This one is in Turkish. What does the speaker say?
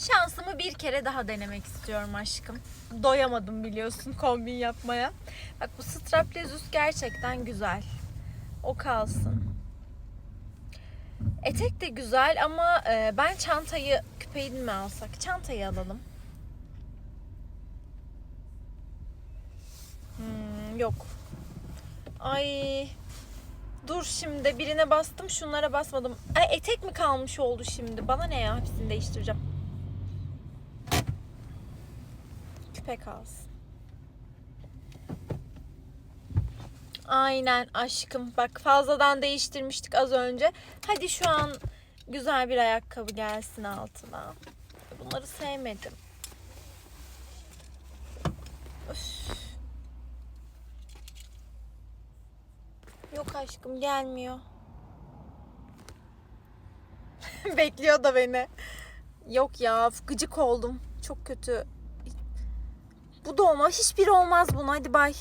Şansımı bir kere daha denemek istiyorum aşkım. Doyamadım biliyorsun kombin yapmaya. Bak bu strapless gerçekten güzel. O kalsın. Etek de güzel ama e, ben çantayı küpeyi mi alsak? Çantayı alalım. Hmm, yok. Ay. Dur şimdi birine bastım şunlara basmadım. Ay etek mi kalmış oldu şimdi? Bana ne ya hepsini değiştireceğim. Küpe kalsın. Aynen aşkım. Bak fazladan değiştirmiştik az önce. Hadi şu an güzel bir ayakkabı gelsin altına. Bunları sevmedim. Üf. Yok aşkım gelmiyor. Bekliyor da beni. Yok ya gıcık oldum. Çok kötü. Bu da olmaz. Hiçbiri olmaz buna. Hadi bay.